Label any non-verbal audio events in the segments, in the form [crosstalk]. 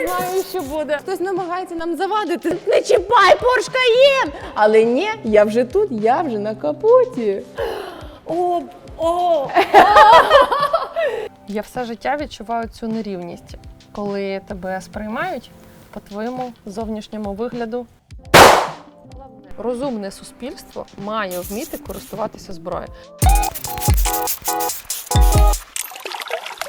Я знаю, що буде. Хтось намагається нам завадити. Не чіпай Порш Каєн! Але ні, я вже тут, я вже на капоті. О, о, [laughs] Я все життя відчуваю цю нерівність, коли тебе сприймають по твоєму зовнішньому вигляду. Розумне суспільство має вміти користуватися зброєю.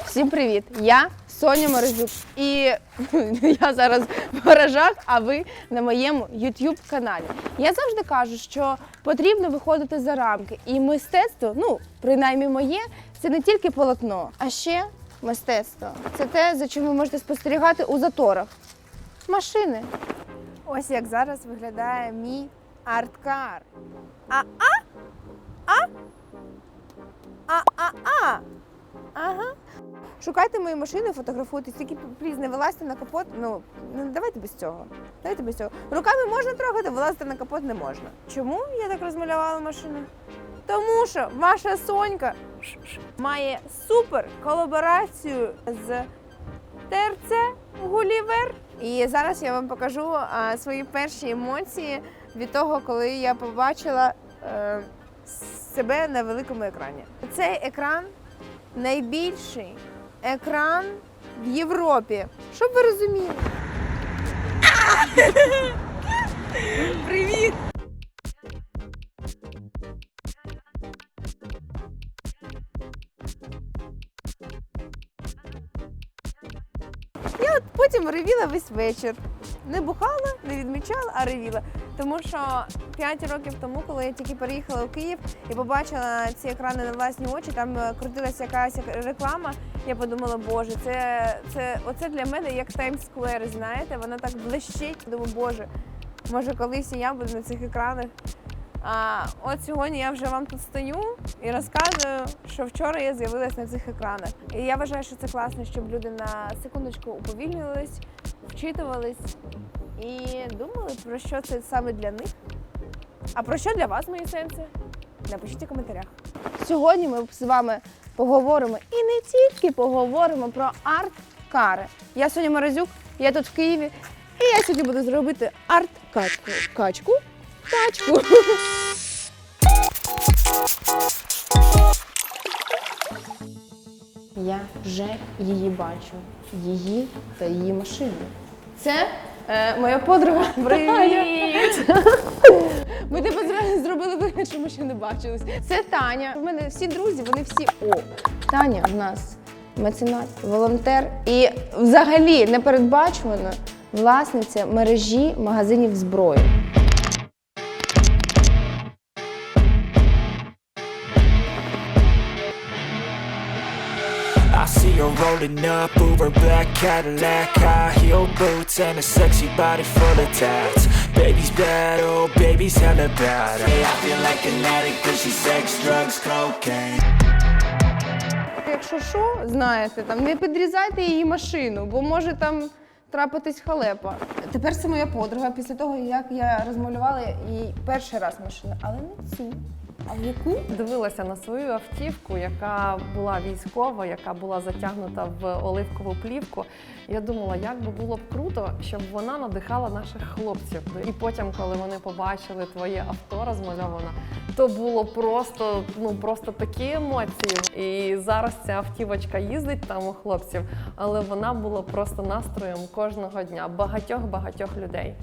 Всім привіт! Я Соня Морозюк. І [laughs] я зараз в гаражах, а ви на моєму YouTube каналі. Я завжди кажу, що потрібно виходити за рамки. І мистецтво, ну принаймні моє, це не тільки полотно, а ще мистецтво. Це те, за чим ви можете спостерігати у заторах. Машини. Ось як зараз виглядає мій арткар. А-а? А? А-а-а? Ага. Шукайте мої машини, фотографуйте, тільки пліз не вилазьте на капот. Ну, ну давайте без цього. Давайте без цього. Руками можна трогати, вилазити на капот не можна. Чому я так розмалювала машину? Тому що ваша Сонька має супер колаборацію з ТРЦ Гулівер. І зараз я вам покажу а, свої перші емоції від того, коли я побачила е, себе на великому екрані. Цей екран найбільший екран в Європі. Щоб ви розуміли. [laughs] Привіт! Я от потім ревіла весь вечір. Не бухала, не відмічала, а ревіла. Тому що 5 років тому, коли я тільки переїхала у Київ і побачила ці екрани на власні очі, там е, крутилася якась реклама. Я подумала, боже, це, це оце для мене як Таймс Сквер, знаєте, воно так блищить. Думаю, боже, може колись і я буду на цих екранах. А от сьогодні я вже вам тут стою і розказую, що вчора я з'явилась на цих екранах. І я вважаю, що це класно, щоб люди на секундочку уповільнювались, вчитувались і думали, про що це саме для них. А про що для вас, мої сенси? Напишіть у коментарях. Сьогодні ми з вами поговоримо і не тільки поговоримо про арт-кари. Я Соня Морозюк, я тут в Києві, і я сьогодні буду зробити арт-качку. Качку? Тачку. Я вже її бачу. Її та її машину. Це е, моя подруга. Привіт! Ми тебе зразу зробили вигляд, що ми ще не бачились. Це Таня. У мене всі друзі, вони всі о. Таня в нас меценат, волонтер і взагалі непередбачувана власниця мережі магазинів зброї. I see her rolling up, Uber black Cadillac High heel boots and a sexy body full of tats Baby's bad, oh baby's hella bad Hey, I feel like an addict cause she's sex, drugs, cocaine Якщо що, знаєте, там не підрізайте її машину, бо може там трапитись халепа. Тепер це моя подруга після того, як я розмалювала їй перший раз машину, але не цю. Яку? Дивилася на свою автівку, яка була військова, яка була затягнута в оливкову плівку. Я думала, як би було б круто, щоб вона надихала наших хлопців. І потім, коли вони побачили твоє авто розмальоване, то було просто ну просто такі емоції. І зараз ця автівочка їздить там у хлопців, але вона була просто настроєм кожного дня багатьох багатьох людей.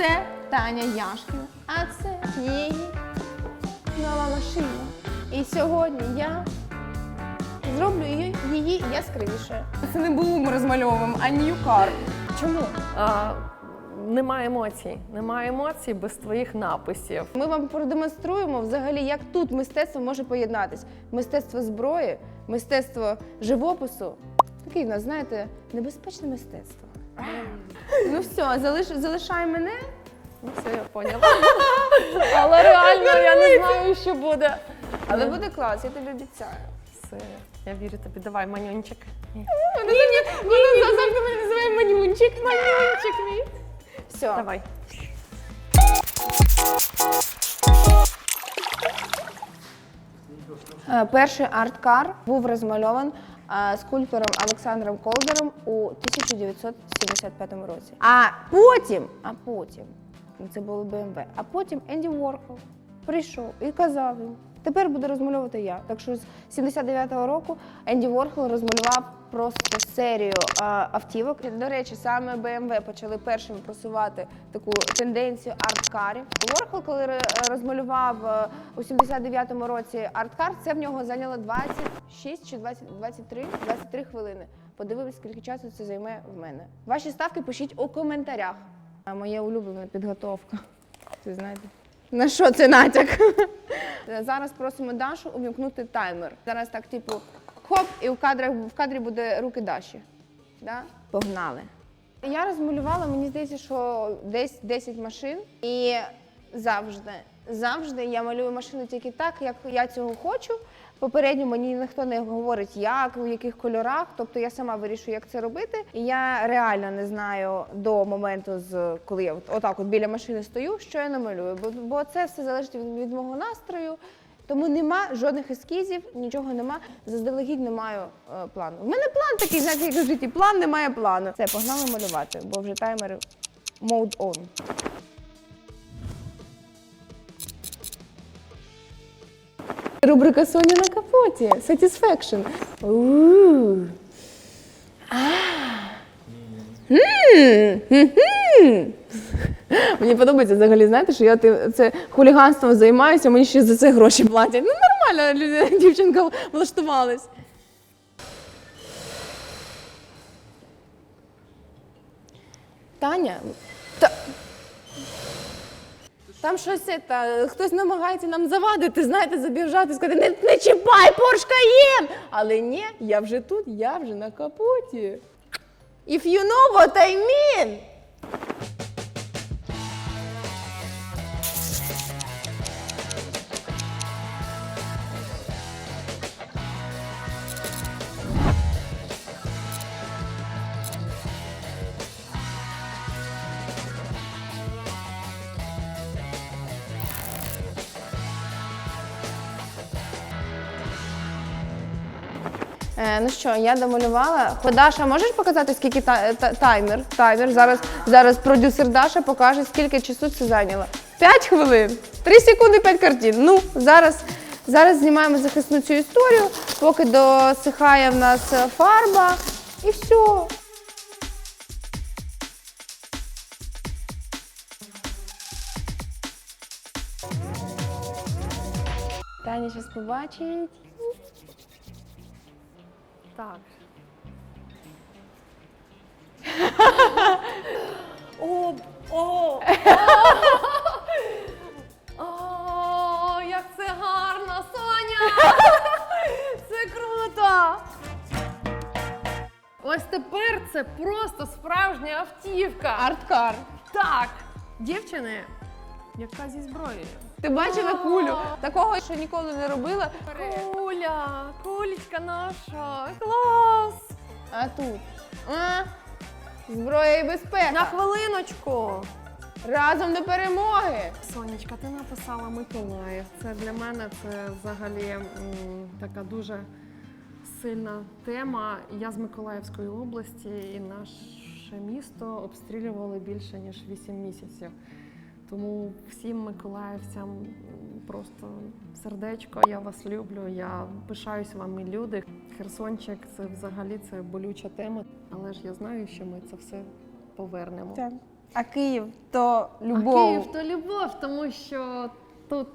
Це Таня Яшкіна, а це її нова машина. І сьогодні я зроблю її, її яскравіше. Це не було розмальовуємо, а new. Чому? А, немає емоцій, немає емоцій без твоїх написів. Ми вам продемонструємо взагалі, як тут мистецтво може поєднатись. Мистецтво зброї, мистецтво живопису. Такий в нас, знаєте, небезпечне мистецтво. Ну все, залиш, залишай мене. Ну, все, я поняла. [laughs] Але реально я не знаю, що буде. Але буде клас, я тобі обіцяю. Все, я вірю тобі. Давай, манюнчик. Вона завжди мене називає манюнчик. Манюнчик мій. Все. Давай. Е, Перший арт-кар був розмальован скульптором Олександром Колдером у 1975 році. А потім, а потім, ну, це було БМВ, а потім Енді Ворхол прийшов і казав їм, тепер буду розмальовувати я. Так що з 79-го року Енді Ворхол розмалював просто серію е, автівок. До речі, саме BMW почали першими просувати таку тенденцію арт-карів. Ворхол, коли розмалював е, у 79-му році арт-кар, це в нього зайняло 26 чи 20, 23, 23 хвилини. Подивимось, скільки часу це займе в мене. Ваші ставки пишіть у коментарях. А моя улюблена підготовка. Це знаєте. На що це натяк? [laughs] Зараз просимо Дашу увімкнути таймер. Зараз так, типу, хоп, і в кадрах в кадрі буде руки Даші. Да? Погнали. Я розмалювала, мені здається, що десь 10 машин. І завжди, завжди я малюю машину тільки так, як я цього хочу. Попередньо мені ніхто не говорить, як, у яких кольорах. Тобто я сама вирішую, як це робити. І я реально не знаю до моменту, з коли я от, отак от біля машини стою, що я намалюю. Бо, бо це все залежить від, від мого настрою. Тому нема жодних ескізів, нічого нема. Заздалегідь не маю е, плану. У мене план такий, знаєте, як в житті. План немає плану. Все, погнали малювати, бо вже таймер mode on. Рубрика Соня на капоті. Satisfaction. У. А. М, мгм. [laughs] Мені подобається взагалі, знаєте, що я це хуліганством займаюся, мені ще за це гроші платять. Ну нормально, люди- [laughs] дівчинка влаштувалась. Таня, та... там щось та, хтось намагається нам завадити, знаєте, забіжати, сказати, не, не чіпай Porsche Cayenne! Але ні, я вже тут, я вже на капоті. If you know what I mean! Що, я домалювала. Даша, можеш показати, скільки та, та- таймер? Таймер. Зараз, зараз продюсер Даша покаже, скільки часу це зайняло. П'ять хвилин. Три секунди, п'ять картин. Ну, зараз, зараз знімаємо захисну цю історію, поки досихає в нас е, фарба. І все. Таня зараз побачить. Так. О, о, о, як це гарно, Соня! Це круто! Ось тепер це просто справжня автівка. Арткар. Так, дівчини, яка зі зброєю. Ти бачила кулю? Такого, що ніколи не робила. Куля, кулечка наша, клас! А тут. А? Зброя і безпека. На хвилиночку. Разом до перемоги. Сонечка, ти написала Миколаїв. Це для мене це взагалі м, така дуже сильна тема. Я з Миколаївської області, і наше місто обстрілювали більше ніж 8 місяців. Тому всім миколаївцям просто сердечко, я вас люблю. Я пишаюсь вами, люди. Херсончик це взагалі це болюча тема. Але ж я знаю, що ми це все повернемо. А Київ то любов. А Київ то любов, тому що тут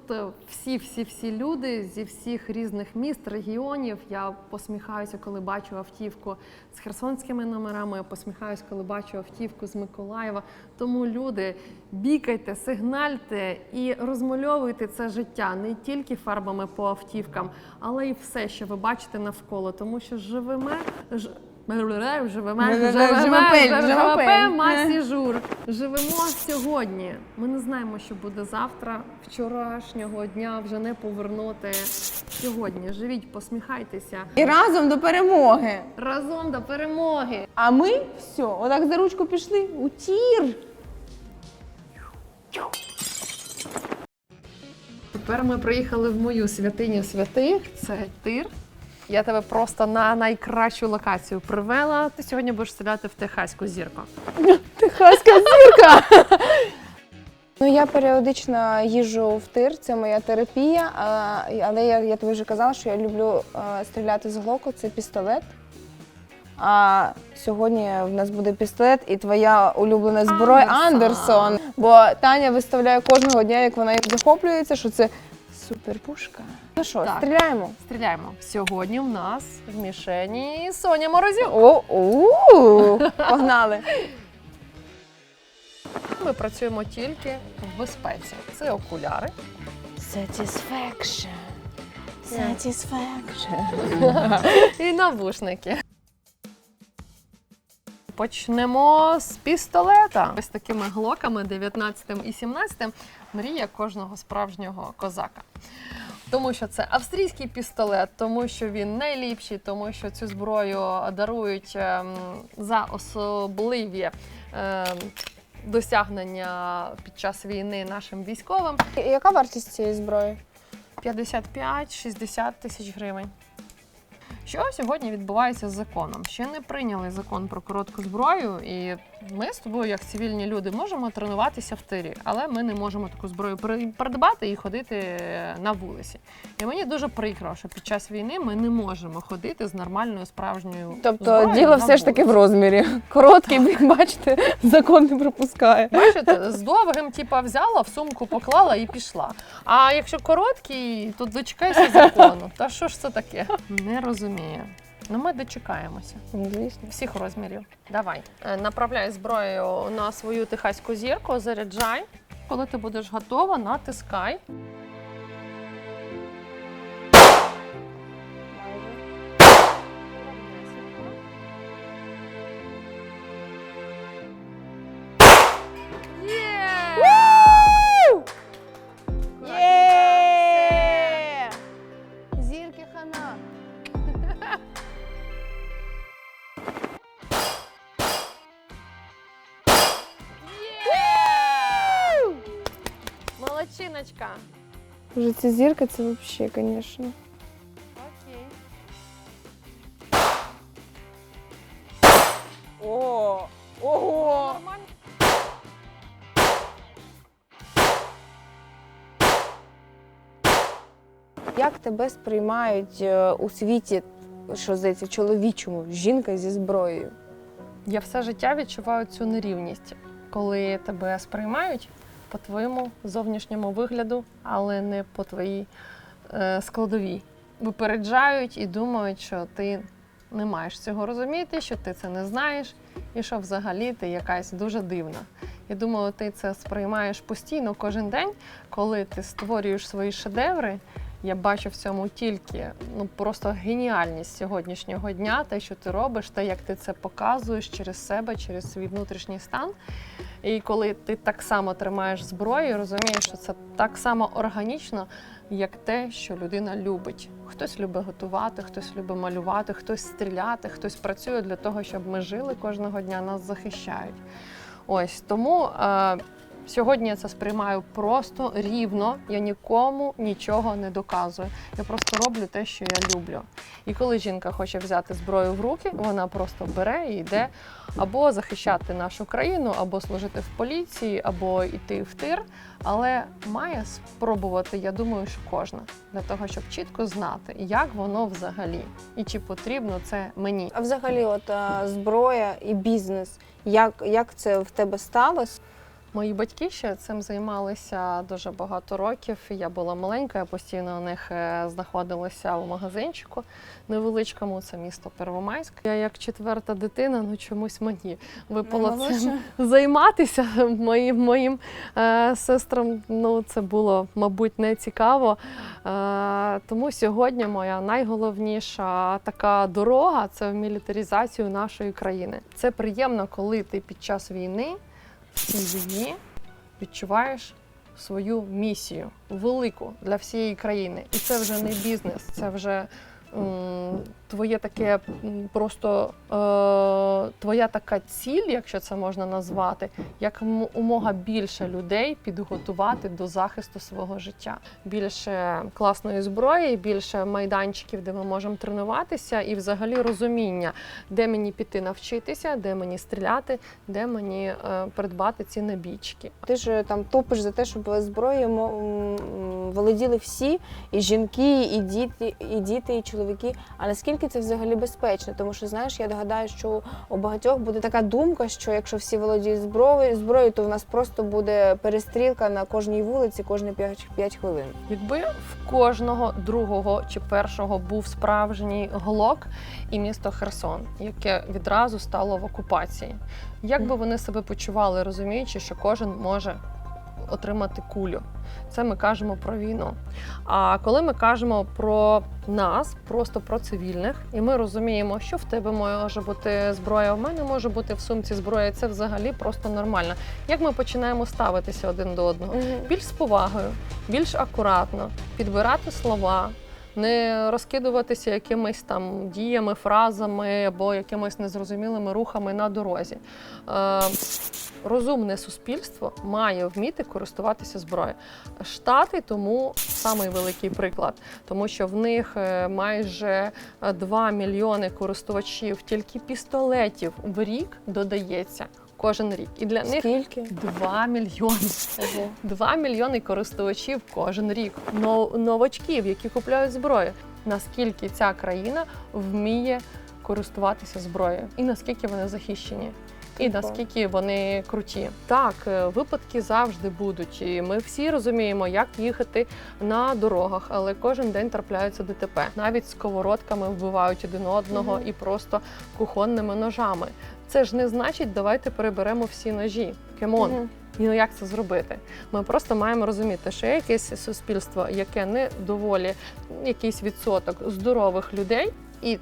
всі, всі, всі люди зі всіх різних міст, регіонів. Я посміхаюся, коли бачу автівку з херсонськими номерами. Я посміхаюся, коли бачу автівку з Миколаєва. Тому люди, бікайте, сигнальте і розмальовуйте це життя не тільки фарбами по автівкам, але й все, що ви бачите навколо, тому що живемо. ж- Живемо, живемо, живемо, живопель. масі жур. Живемо сьогодні. Ми не знаємо, що буде завтра. Вчорашнього дня вже не повернути. Сьогодні живіть, посміхайтеся І разом до перемоги. разом до перемоги. А ми все, отак за ручку пішли у тір. Тепер ми приїхали в мою святиню святих. Це тир. Я тебе просто на найкращу локацію привела. Ти сьогодні будеш стріляти в техаську зірку. [laughs] Техаська зірка. [laughs] Ну, я періодично їжджу в тир, це моя терапія. а, Але я, я тобі вже казала, що я люблю е, стріляти з глоку, це пістолет. А сьогодні в нас буде пістолет і твоя улюблена зброя Андерсон. Андерсон. Бо Таня виставляє кожного дня, як вона їх захоплюється, що це суперпушка. Ну що, Так. стріляємо? Стріляємо. Сьогодні в нас в мішені Соня Морозюк. О, у, погнали. Ми працюємо тільки в безпеці. Це окуляри. Satisfaction. Satisfaction. і навушники. Почнемо з пістолета. Ось такими глоками 19 і 17 мрія кожного справжнього козака. Тому що це австрійський пістолет, тому що він найліпший, тому що цю зброю дарують ем, за особливі ем, досягнення під час війни нашим військовим. Яка вартість цієї зброї? 55-60 тисяч гривень. Що сьогодні відбувається з законом? Ще не прийняли закон про коротку зброю, і ми з тобою, як цивільні люди, можемо тренуватися в тирі, але ми не можемо таку зброю придбати і ходити на вулиці. І мені дуже прикро, що під час війни ми не можемо ходити з нормальною справжньою Тобто зброєю діло на все ж таки в розмірі. Короткий, бачите, закон не пропускає. Бачите, з довгим, типа, взяла, в сумку поклала і пішла. А якщо короткий, то дочекайся закону. Та що ж це таке? Не розумію. Ну, ми дочекаємося Звісно. всіх розмірів. Давай. Е, Направляй зброю на свою техаську зірку, заряджай. Коли ти будеш готова, натискай. Вже ця зірка, це взагалі, звісно. Окей. О! Ого! Нормально. Як тебе сприймають е, у світі, що здається, чоловічому, жінка зі зброєю? Я все життя відчуваю цю нерівність, коли тебе сприймають по твоєму зовнішньому вигляду, але не по твоїй е, складовій. Випереджають і думають, що ти не маєш цього розуміти, що ти це не знаєш, і що взагалі ти якась дуже дивна. Я думаю, ти це сприймаєш постійно кожен день, коли ти створюєш свої шедеври. Я бачу в цьому тільки ну просто геніальність сьогоднішнього дня, те, що ти робиш, те, як ти це показуєш через себе, через свій внутрішній стан. І коли ти так само тримаєш зброю, розумієш, що це так само органічно, як те, що людина любить. Хтось любить готувати, хтось любить малювати, хтось стріляти, хтось працює для того, щоб ми жили кожного дня, нас захищають. Ось тому. Е, Сьогодні я це сприймаю просто рівно. Я нікому нічого не доказую. Я просто роблю те, що я люблю. І коли жінка хоче взяти зброю в руки, вона просто бере і йде або захищати нашу країну, або служити в поліції, або йти в тир. Але має спробувати, я думаю, що кожна для того, щоб чітко знати, як воно взагалі і чи потрібно це мені. А взагалі, от е, зброя і бізнес. Як, як це в тебе сталося? Мої батьки ще цим займалися дуже багато років. Я була маленька, я постійно у них е, знаходилася в магазинчику невеличкому. Це місто Первомайськ. Я як четверта дитина, ну чомусь мені випало цим [laughs] займатися моїм моїм е, сестрам. Ну це було, мабуть, не цікаво. Е, тому сьогодні моя найголовніша така дорога це в мілітаризацію нашої країни. Це приємно, коли ти під час війни війні відчуваєш свою місію велику для всієї країни. І це вже не бізнес, це вже твоє таке просто е, твоя така ціль, якщо це можна назвати, як умога більше людей підготувати до захисту свого життя. Більше класної зброї, більше майданчиків, де ми можемо тренуватися, і взагалі розуміння, де мені піти навчитися, де мені стріляти, де мені е, придбати ці набійчики. Ти ж там топиш за те, щоб зброєю володіли всі, і жінки, і діти, і діти, і чоловіки. А наскільки це взагалі безпечно? Тому що знаєш, я догадаю, що у багатьох буде така думка, що якщо всі володіють зброєю, зброєю, то в нас просто буде перестрілка на кожній вулиці кожні 5, 5 хвилин. Якби в кожного другого чи першого був справжній глок і місто Херсон, яке відразу стало в окупації, як би вони себе почували, розуміючи, що кожен може отримати кулю? Це ми кажемо про війну. А коли ми кажемо про нас, просто про цивільних, і ми розуміємо, що в тебе може бути зброя, в мене може бути в сумці зброя, це взагалі просто нормально. Як ми починаємо ставитися один до одного? більш з повагою, більш акуратно, підбирати слова, не розкидуватися якимись там діями, фразами або якимись незрозумілими рухами на дорозі. Е, розумне суспільство має вміти користуватися зброєю. Штати тому самий великий приклад, тому що в них е, майже е, 2 мільйони користувачів тільки пістолетів в рік додається кожен рік. І для них Скільки? 2 мільйони. 2 мільйони користувачів кожен рік. Но- новачків, які купляють зброю. Наскільки ця країна вміє користуватися зброєю, і наскільки вони захищені. І наскільки вони круті, так е, випадки завжди будуть. І ми всі розуміємо, як їхати на дорогах, але кожен день трапляються ДТП. Навіть сковородками вбивають один одного Мгм. і просто кухонними ножами. Це ж не значить, давайте переберемо всі ножі. Кемон. І ну як це зробити? Ми просто маємо розуміти, що є якесь суспільство, яке не доволі якийсь відсоток здорових людей, і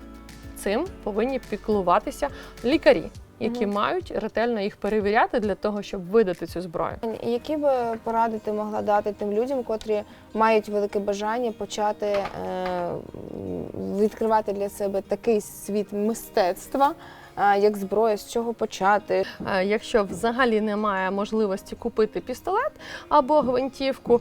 цим повинні піклуватися лікарі, які мають ретельно їх перевіряти для того, щоб видати цю зброю. Які би поради ти могла дати тим людям, котрі мають велике бажання почати е, відкривати для себе такий світ мистецтва, як зброя, з чого почати? Якщо взагалі немає можливості купити пістолет або гвинтівку,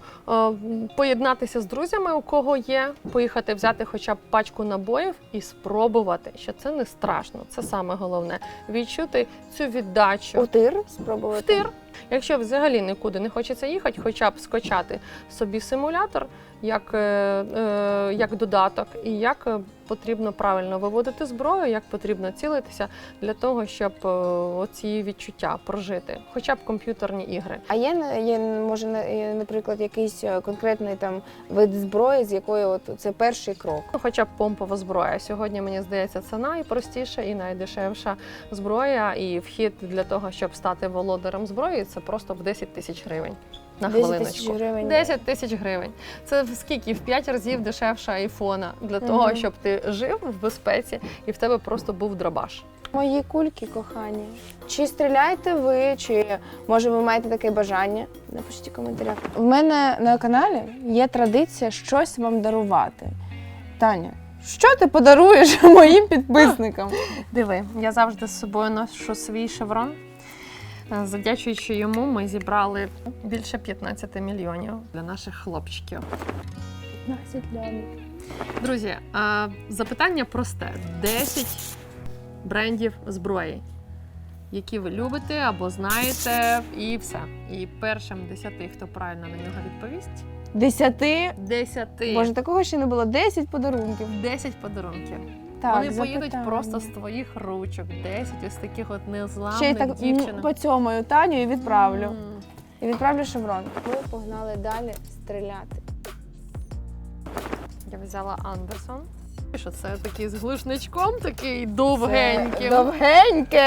поєднатися з друзями, у кого є, поїхати взяти хоча б пачку набоїв і спробувати, що це не страшно. Це саме головне відчути цю віддачу. У тир спробувати? в тир. Якщо взагалі нікуди не хочеться їхати, хоча б скачати собі симулятор як, е, е, як додаток, і як е, потрібно правильно виводити зброю, як потрібно цілитися для того, щоб оці відчуття прожити, хоча б комп'ютерні ігри. А є, є може, наприклад, якийсь конкретний там вид зброї, з якої от це перший крок? Ну, Хоча б помпова зброя. Сьогодні мені здається, це найпростіша і найдешевша зброя. І вхід для того, щоб стати володарем зброї, це просто в 10 тисяч гривень. На 10 хвилиночку. тисяч гривень. 10 тисяч гривень. Це в скільки? В 5 разів дешевше айфона для того, Мгм. щоб ти жив в безпеці і в тебе просто був драбаш. Мої кульки, кохані. Чи стріляєте ви, чи може ви маєте таке бажання? Напишіть у коментарях. У мене на каналі є традиція щось вам дарувати. Таня, що ти подаруєш [laughs] моїм підписникам? Диви, я завжди з собою ношу свій шеврон. Е, Завдячуючи йому, ми зібрали більше 15 мільйонів для наших хлопчиків. Друзі, е, запитання просте: 10 брендів зброї, які ви любите або знаєте, і все. І першим 10, хто правильно на нього відповість, Десяти. 10. Боже, такого ще не було. Десять подарунків. 10 подарунків. Так, Вони поїдуть просто з твоїх ручок. 10 ось таких от незламних Ще й так дівчинок. поцьомаю Таню і відправлю. М. І відправлю шеврон. Ми погнали далі стріляти. Я взяла Андерсон. Що це такий з глушничком, такий довгенький. Довгеньке!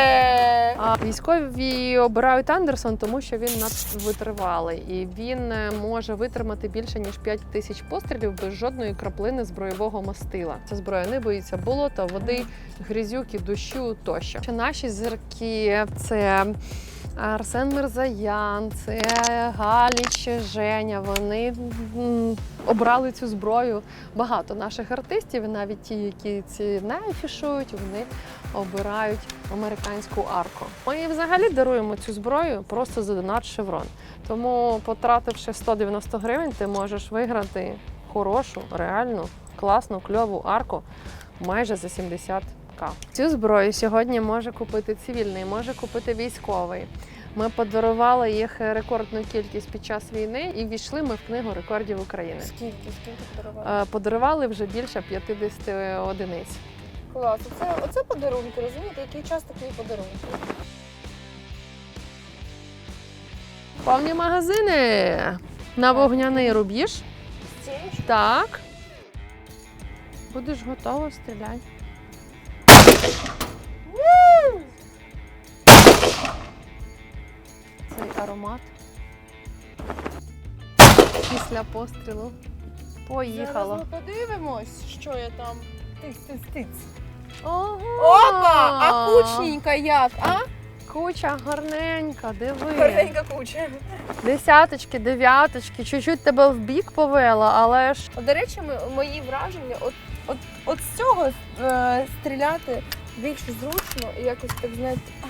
А військові обирають Андерсон, тому що він надвитривалий і він е, може витримати більше ніж 5 тисяч пострілів без жодної краплини збройового мастила. Ця зброя не боїться болота, води, грязюки, дощу тощо. Що Наші зірки це Арсен Мирзаян, це Галіч, Женя. Вони обрали цю зброю. Багато наших артистів, навіть ті, які ці не афішують, вони обирають американську арку. Ми взагалі даруємо цю зброю просто за донат шеврон. Тому, потративши 190 гривень, ти можеш виграти хорошу, реальну, класну, кльову арку майже за 70к. Цю зброю сьогодні може купити цивільний, може купити військовий. Ми подарували їх рекордну кількість під час війни і війшли ми в книгу рекордів України. Скільки? Скільки подарували? Е, Подарували вже більше 50 одиниць. Клас. Оце, оце подарунки, розумієте? Який час такий подарунки? Повні магазини на вогняний рубіж. Так. Будеш готова, стріляй. Цей аромат. Після пострілу. Поїхала. Зараз ми подивимось, що я там. Тиць, тиць, тиць. Опа! А кучненька як, а? Куча гарненька, диви. Гарненька куча. Десяточки, дев'яточки, чуть-чуть тебе в бік повела, але ж До речі, ми- мої враження, от, от, з цього е, стріляти більш зручно і якось так знаєте, а,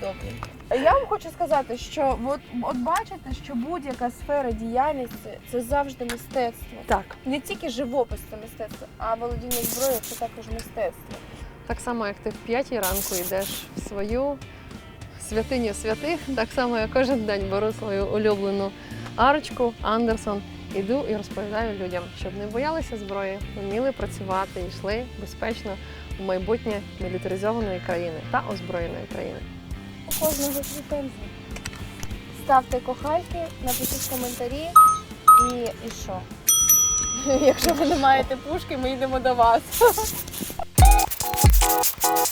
добренько. Я вам хочу сказати, що от, от бачите, що будь-яка сфера діяльності це завжди мистецтво. так. Не тільки живопис це мистецтво, а володіння зброєю це також мистецтво. Так само, як ти в п'ятій ранку йдеш в свою святиню святих, так само я кожен день беру свою улюблену арочку Андерсон, іду і розповідаю людям, щоб не боялися зброї, вміли працювати і йшли безпечно в майбутнє мілітаризованої країни та озброєної країни. У кожного претензії. Ставте кохайки, напишіть коментарі і, і що? [laughs] Якщо ви не маєте пушки, ми йдемо до вас. [laughs]